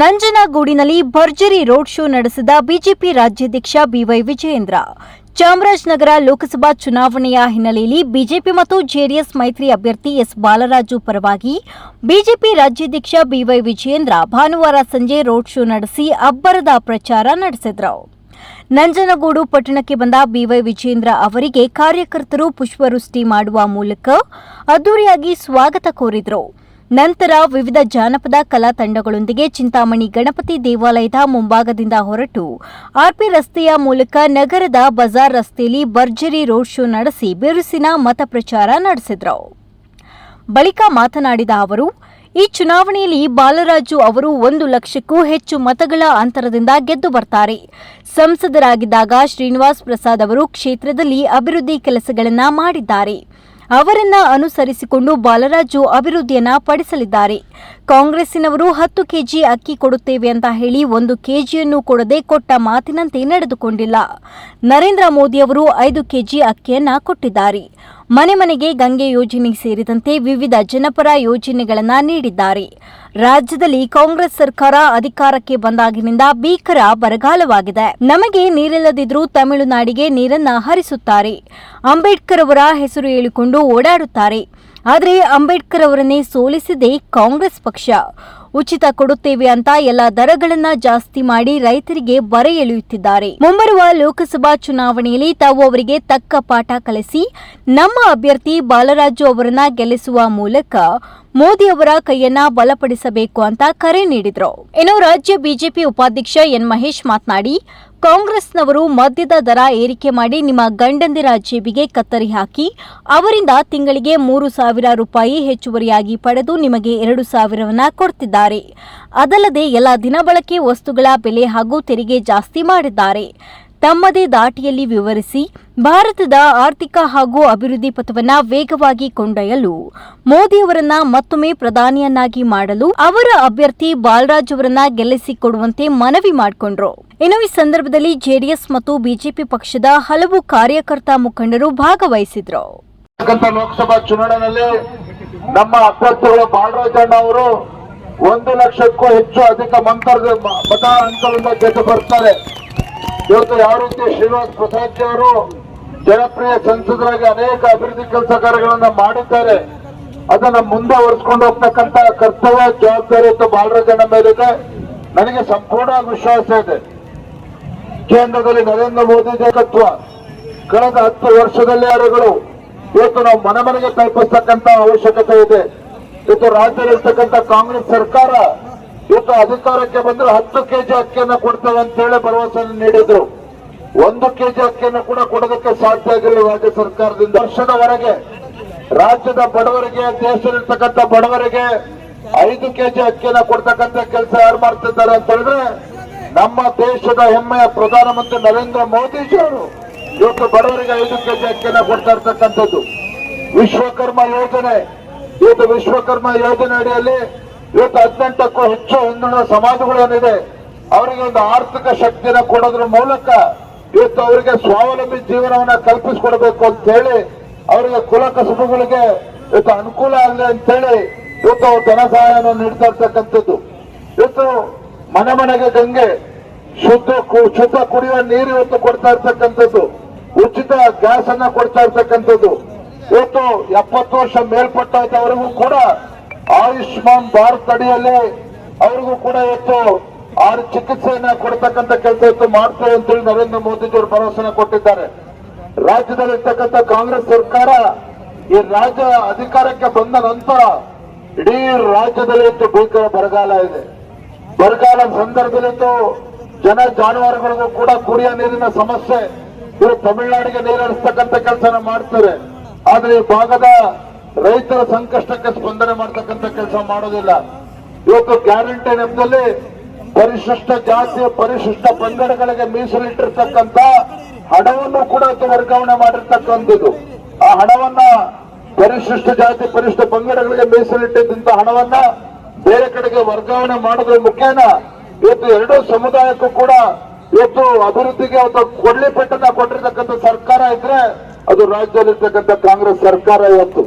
ನಂಜನಗೂಡಿನಲ್ಲಿ ಭರ್ಜರಿ road show ನಡೆಸಿದ BJP ರಾಜ್ಯಾಧ್ಯಕ್ಷ ಬಿವೈ ವಿಜಯೇಂದ್ರ. ಚಾಮರಾಜನಗರ ಲೋಕಸಭಾ ಚುನಾವಣೆಯ ಹಿನ್ನೆಲೆಯಲ್ಲಿ ಬಿಜೆಪಿ ಮತ್ತು ಜೆಡಿಎಸ್ ಮೈತ್ರಿ ಅಭ್ಯರ್ಥಿ ಎಸ್ ಬಾಲರಾಜು ಪರವಾಗಿ ಬಿಜೆಪಿ ರಾಜ್ಯಾಧ್ಯಕ್ಷ ಬಿವೈ ವಿಜಯೇಂದ್ರ ಭಾನುವಾರ ಸಂಜೆ ರೋಡ್ ಶೋ ನಡೆಸಿ ಅಬ್ಬರದ ಪ್ರಚಾರ ನಡೆಸಿದರು. ನಂಜನಗೂಡು ಪಟ್ಟಣಕ್ಕೆ ಬಂದ ಬಿವೈ ವಿಜೇಂದ್ರ ಅವರಿಗೆ ಕಾರ್ಯಕರ್ತರು ಪುಷ್ಪವೃಷ್ಟಿ ಮಾಡುವ ಮೂಲಕ ಅದ್ದೂರಿಯಾಗಿ ಸ್ವಾಗತ ಕೋರಿದರು. ನಂತರ ವಿವಿಧ ಜಾನಪದ ಕಲಾ ತಂಡಗಳೊಂದಿಗೆ ಚಿಂತಾಮಣಿ ಗಣಪತಿ ದೇವಾಲಯದ ಮುಂಭಾಗದಿಂದ ಹೊರಟು ಆರ್ಪಿ ರಸ್ತೆಯ ಮೂಲಕ ನಗರದ ಬಜಾರ್ ರಸ್ತೆಯಲ್ಲಿ ಭರ್ಜರಿ ರೋಡ್ ಶೋ ನಡೆಸಿ ಬಿರುಸಿನ ಮತ ಪ್ರಚಾರ ನಡೆಸಿದರು. ಬಳಿಕ ಮಾತನಾಡಿದ ಅವರು, ಈ ಚುನಾವಣೆಯಲ್ಲಿ ಬಾಲರಾಜು ಅವರು ಒಂದು ಲಕ್ಷಕ್ಕೂ ಹೆಚ್ಚು ಮತಗಳ ಅಂತರದಿಂದ ಗೆದ್ದು ಬರ್ತಾರೆ. ಸಂಸದರಾಗಿದ್ದಾಗ ಶ್ರೀನಿವಾಸ್ ಪ್ರಸಾದ್ ಅವರು ಕ್ಷೇತ್ರದಲ್ಲಿ ಅಭಿವೃದ್ಧಿ ಕೆಲಸಗಳನ್ನು ಮಾಡಿದ್ದಾರೆ. ಅವರನ್ನ ಅನುಸರಿಸಿಕೊಂಡು ಬಾಲರಾಜು ಅಭಿವೃದ್ಧಿಯನ್ನ ಪಡಿಸಲಿದ್ದಾರೆ. ಕಾಂಗ್ರೆಸ್ಸಿನವರು ಹತ್ತು ಕೆಜಿ ಅಕ್ಕಿ ಕೊಡುತ್ತೇವೆ ಅಂತ ಹೇಳಿ ಒಂದು ಕೆಜಿಯನ್ನು ಕೊಡದೆ ಕೊಟ್ಟ ಮಾತಿನಂತೆ ನಡೆದುಕೊಂಡಿಲ್ಲ. ನರೇಂದ್ರ ಮೋದಿ ಅವರು ಐದು ಕೆಜಿ ಅಕ್ಕಿಯನ್ನ ಕೊಟ್ಟಿದ್ದಾರೆ. ಮನೆ ಮನೆಗೆ ಗಂಗೆ ಯೋಜನೆ ಸೇರಿದಂತೆ ವಿವಿಧ ಜನಪರ ಯೋಜನೆಗಳನ್ನು ನೀಡಿದ್ದಾರೆ. ರಾಜ್ಯದಲ್ಲಿ ಕಾಂಗ್ರೆಸ್ ಸರ್ಕಾರ ಅಧಿಕಾರಕ್ಕೆ ಬಂದಾಗಿನಿಂದ ಭೀಕರ ಬರಗಾಲವಾಗಿದೆ. ನಮಗೆ ನೀರಿಲ್ಲದಿದ್ರೂ ತಮಿಳುನಾಡಿಗೆ ನೀರನ್ನ ಹರಿಸುತ್ತಾರೆ. ಅಂಬೇಡ್ಕರ್ ಅವರ ಹೆಸರು ಹೇಳಿಕೊಂಡು ಓಡಾಡುತ್ತಾರೆ. ಆದರೆ ಅಂಬೇಡ್ಕರ್ ಅವರನ್ನೇ ಸೋಲಿಸಿದೆ ಕಾಂಗ್ರೆಸ್ ಪಕ್ಷ. ಉಚಿತ ಕೊಡುತ್ತೇವೆ ಅಂತ ಎಲ್ಲ ದರಗಳನ್ನ ಜಾಸ್ತಿ ಮಾಡಿ ರೈತರಿಗೆ ಬರೆ ಎಳೆಯುತ್ತಿದ್ದಾರೆ. ಮುಂಬರುವ ಲೋಕಸಭಾ ಚುನಾವಣೆಯಲ್ಲಿ ತಾವು ಅವರಿಗೆ ತಕ್ಕ ಪಾಠ ಕಲಿಸಿ, ನಮ್ಮ ಅಭ್ಯರ್ಥಿ ಬಾಲರಾಜು ಅವರನ್ನ ಗೆಲ್ಲಿಸುವ ಮೂಲಕ ಮೋದಿ ಅವರ ಕೈಯನ್ನ ಬಲಪಡಿಸಬೇಕು ಅಂತ ಕರೆ ನೀಡಿದರು. ಇನ್ನು ರಾಜ್ಯ ಬಿಜೆಪಿ ಉಪಾಧ್ಯಕ್ಷ ಎನ್ ಮಹೇಶ್ ಮಾತನಾಡಿ ಕಾಂಗ್ರೆಸ್ನವರು ಮದ್ಯದ ದರ ಏರಿಕೆ ಮಾಡಿ ನಿಮ್ಮ ಗಂಡಂದಿರ ಜೇಬಿಗೆ ಕತ್ತರಿ ಹಾಕಿ, ಅವರಿಂದ ತಿಂಗಳಿಗೆ ಮೂರು ಸಾವಿರ ರೂಪಾಯಿ ಹೆಚ್ಚುವರಿಯಾಗಿ ಪಡೆದು ನಿಮಗೆ ಎರಡು ಸಾವಿರವನ್ನ ಕೊಡ್ತಿದ್ದಾರೆ. ಅದಲ್ಲದೆ ಎಲ್ಲ ದಿನಬಳಕೆ ವಸ್ತುಗಳ ಬೆಲೆ ಹಾಗೂ ತೆರಿಗೆ ಜಾಸ್ತಿ ಮಾಡಿದ್ದಾರೆ. ತಮ್ಮದೇ ದಾಟಿಯಲ್ಲಿ ವಿವರಿಸಿ, ಭಾರತದ ಆರ್ಥಿಕ ಹಾಗೂ ಅಭಿವೃದ್ಧಿ ಪಥವನ್ನ ವೇಗವಾಗಿ ಕೊಂಡೊಯ್ಯಲು ಮೋದಿಯವರನ್ನ ಮತ್ತೊಮ್ಮೆ ಪ್ರಧಾನಿಯನ್ನಾಗಿ ಮಾಡಲು ಅವರ ಅಭ್ಯರ್ಥಿ ಬಾಲರಾಜ್ ಅವರನ್ನ ಗೆಲ್ಲಿಸಿಕೊಡುವಂತೆ ಮನವಿ ಮಾಡಿಕೊಂಡ್ರು. ಇನ್ನು ಈ ಸಂದರ್ಭದಲ್ಲಿ ಜೆಡಿಎಸ್ ಮತ್ತು ಬಿಜೆಪಿ ಪಕ್ಷದ ಹಲವು ಕಾರ್ಯಕರ್ತ ಮುಖಂಡರು ಭಾಗವಹಿಸಿದ್ರು. ಲೋಕಸಭಾ ಚುನಾವಣೆಯಲ್ಲಿ ನಮ್ಮ ಅಭ್ಯರ್ಥಿಗಳು ಬಾಲರಾಜಣ್ಣ ಅವರು ಒಂದು ಲಕ್ಷಕ್ಕೂ ಹೆಚ್ಚು ಅಧಿಕ ಮಂತರ ಮತ ಅಂತರದಿಂದ ಗೆದ್ದು ಬರ್ತಾರೆ. ಇವತ್ತು ಯಾವ ರೀತಿ ಶ್ರೀನಿವಾಸ್ ಪ್ರಸಾದ್ ಅವರು ಜನಪ್ರಿಯ ಸಂಸದರಾಗಿ ಅನೇಕ ಅಭಿವೃದ್ಧಿ ಕೆಲಸ ಕಾರ್ಯಗಳನ್ನ ಮಾಡಿದ್ದಾರೆ, ಅದನ್ನ ಮುಂದೆ ಒರೆಸ್ಕೊಂಡು ಹೋಗ್ತಕ್ಕಂತ ಕರ್ತವ್ಯ, ಜವಾಬ್ದಾರಿ ಇವತ್ತು ಜನ ಮೇಲಿದೆ. ನನಗೆ ಸಂಪೂರ್ಣ ವಿಶ್ವಾಸ ಇದೆ. ಕೇಂದ್ರದಲ್ಲಿ ನರೇಂದ್ರ ಮೋದಿ ನಾಯಕತ್ವ ಕಳೆದ ಹತ್ತು ವರ್ಷದಲ್ಲಿ ಯಾರುಗಳು ಇವತ್ತು ನಾವು ಮನೆ ಮನೆಗೆ ತಲುಪಿಸ್ತಕ್ಕಂತ ಅವಶ್ಯಕತೆ ಇದೆ. ಇವತ್ತು ರಾಜ್ಯದಲ್ಲಿರ್ತಕ್ಕಂಥ ಕಾಂಗ್ರೆಸ್ ಸರ್ಕಾರ ಇವತ್ತು ಅಧಿಕಾರಕ್ಕೆ ಬಂದ್ರೆ ಹತ್ತು ಕೆಜಿ ಅಕ್ಕಿಯನ್ನ ಕೊಡ್ತೇವೆ ಅಂತ ಹೇಳಿ ಭರವಸೆ ನೀಡಿದ್ರು. ಒಂದು ಕೆಜಿ ಅಕ್ಕಿಯನ್ನು ಕೂಡ ಕೊಡೋದಕ್ಕೆ ಸಾಧ್ಯ ಆಗಿರಲಿಲ್ಲ ರಾಜ್ಯ ಸರ್ಕಾರದಿಂದ. ವರ್ಷದವರೆಗೆ, ರಾಜ್ಯದ ಬಡವರಿಗೆ, ದೇಶದಲ್ಲಿರ್ತಕ್ಕಂಥ ಬಡವರಿಗೆ ಐದು ಕೆಜಿ ಅಕ್ಕಿಯನ್ನ ಕೊಡ್ತಕ್ಕಂಥ ಕೆಲಸ ಯಾರು ಮಾಡ್ತಿದ್ದಾರೆ ಅಂತ ಹೇಳಿದ್ರೆ, ನಮ್ಮ ದೇಶದ ಹೆಮ್ಮೆಯ ಪ್ರಧಾನಮಂತ್ರಿ ನರೇಂದ್ರ ಮೋದಿಜಿ ಅವರು ಇವತ್ತು ಬಡವರಿಗೆ ಐದು ಕೆಜಿ ಅಕ್ಕಿಯನ್ನ ಕೊಡ್ತಾ ಇರ್ತಕ್ಕಂಥದ್ದು. ವಿಶ್ವಕರ್ಮ ಯೋಜನೆ, ಇವತ್ತು ವಿಶ್ವಕರ್ಮ ಯೋಜನೆ ಅಡಿಯಲ್ಲಿ ಇವತ್ತು ಹದಿನೆಂಟಕ್ಕೂ ಹೆಚ್ಚು ಹಿಂದುಳಿದ ಸಮಾಜಗಳು ಏನಿದೆ ಅವರಿಗೆ ಒಂದು ಆರ್ಥಿಕ ಶಕ್ತಿಯನ್ನು ಕೊಡೋದ್ರ ಮೂಲಕ ಇವತ್ತು ಅವರಿಗೆ ಸ್ವಾವಲಂಬಿ ಜೀವನವನ್ನ ಕಲ್ಪಿಸಿಕೊಡ್ಬೇಕು ಅಂತ ಹೇಳಿ ಅವರಿಗೆ ಕುಲ ಕಸುಬುಗಳಿಗೆ ಇವತ್ತು ಅನುಕೂಲ ಆಗಲಿ ಅಂತ ಹೇಳಿ ಇವತ್ತು ಅವರು ಧನ ಸಹಾಯವನ್ನು ನೀಡ್ತಾ ಇರ್ತಕ್ಕಂಥದ್ದು. ಇವತ್ತು ಮನೆ ಮನೆಗೆ ಗಂಗೆ, ಶುದ್ಧ ಶುದ್ಧ ಕುಡಿಯುವ ನೀರು ಇವತ್ತು ಕೊಡ್ತಾ ಇರ್ತಕ್ಕಂಥದ್ದು. ಉಚಿತ ಗ್ಯಾಸ್ ಅನ್ನ ಕೊಡ್ತಾ ಇರ್ತಕ್ಕಂಥದ್ದು. ಇವತ್ತು ಎಪ್ಪತ್ತು ವರ್ಷ ಮೇಲ್ಪಟ್ಟವರಿಗೂ ಕೂಡ ಆಯುಷ್ಮಾನ್ ಭಾರತ್ ಅಡಿಯಲ್ಲಿ ಅವ್ರಿಗೂ ಕೂಡ ಇವತ್ತು ಆರು ಚಿಕಿತ್ಸೆಯನ್ನ ಕೊಡ್ತಕ್ಕಂಥ ಕೆಲಸ ಇವತ್ತು ಮಾಡ್ತೇವೆ ಅಂತೇಳಿ ನರೇಂದ್ರ ಮೋದಿಜಿ ಅವರು ಭರವಸೆನ ಕೊಟ್ಟಿದ್ದಾರೆ. ರಾಜ್ಯದಲ್ಲಿರ್ತಕ್ಕಂಥ ಕಾಂಗ್ರೆಸ್ ಸರ್ಕಾರ ಈ ರಾಜ್ಯ ಅಧಿಕಾರಕ್ಕೆ ಬಂದ ನಂತರ ಇಡೀ ರಾಜ್ಯದಲ್ಲಿ ಇವತ್ತು ಭೀಕರ ಬರಗಾಲ ಇದೆ. ಬರಗಾಲ ಸಂದರ್ಭದಲ್ಲಿತ್ತು ಜನ ಜಾನುವಾರುಗಳಿಗೂ ಕೂಡ ಕುಡಿಯ ನೀರಿನ ಸಮಸ್ಯೆ ಇವರು ತಮಿಳುನಾಡಿಗೆ ನೀರು ಹರಿಸ್ತಕ್ಕಂಥ ಕೆಲಸನ ಮಾಡ್ತಾರೆ. ಆದ್ರೆ ಈ ಭಾಗದ ರೈತರ ಸಂಕಷ್ಟಕ್ಕೆ ಸ್ಪಂದನೆ ಮಾಡ್ತಕ್ಕಂಥ ಕೆಲಸ ಮಾಡೋದಿಲ್ಲ. ಇವತ್ತು ಗ್ಯಾರಂಟಿ ನೆಪದಲ್ಲಿ ಪರಿಶಿಷ್ಟ ಜಾತಿ, ಪರಿಶಿಷ್ಟ ಪಂಗಡಗಳಿಗೆ ಮೀಸಲಿಟ್ಟಿರ್ತಕ್ಕಂಥ ಹಣವನ್ನು ಕೂಡ ವರ್ಗಾವಣೆ ಮಾಡಿರ್ತಕ್ಕಂಥದ್ದು. ಆ ಹಣವನ್ನ ಪರಿಶಿಷ್ಟ ಜಾತಿ, ಪರಿಶಿಷ್ಟ ಪಂಗಡಗಳಿಗೆ ಮೀಸಲಿಟ್ಟಿದ್ದಂತ ಹಣವನ್ನ ಬೇರೆ ಕಡೆಗೆ ವರ್ಗಾವಣೆ ಮಾಡೋದ್ರ ಮುಖೇನ ಇವತ್ತು ಎರಡೂ ಸಮುದಾಯಕ್ಕೂ ಕೂಡ ಇವತ್ತು ಅಭಿವೃದ್ಧಿಗೆ ಒಂದು ಕೊಡ್ಲಿ ಪೆಟ್ಟನ್ನ ಕೊಟ್ಟಿರ್ತಕ್ಕಂಥ ಸರ್ಕಾರ ಇದ್ರೆ ಅದು ರಾಜ್ಯದಲ್ಲಿರ್ತಕ್ಕಂಥ ಕಾಂಗ್ರೆಸ್ ಸರ್ಕಾರ ಇವತ್ತು.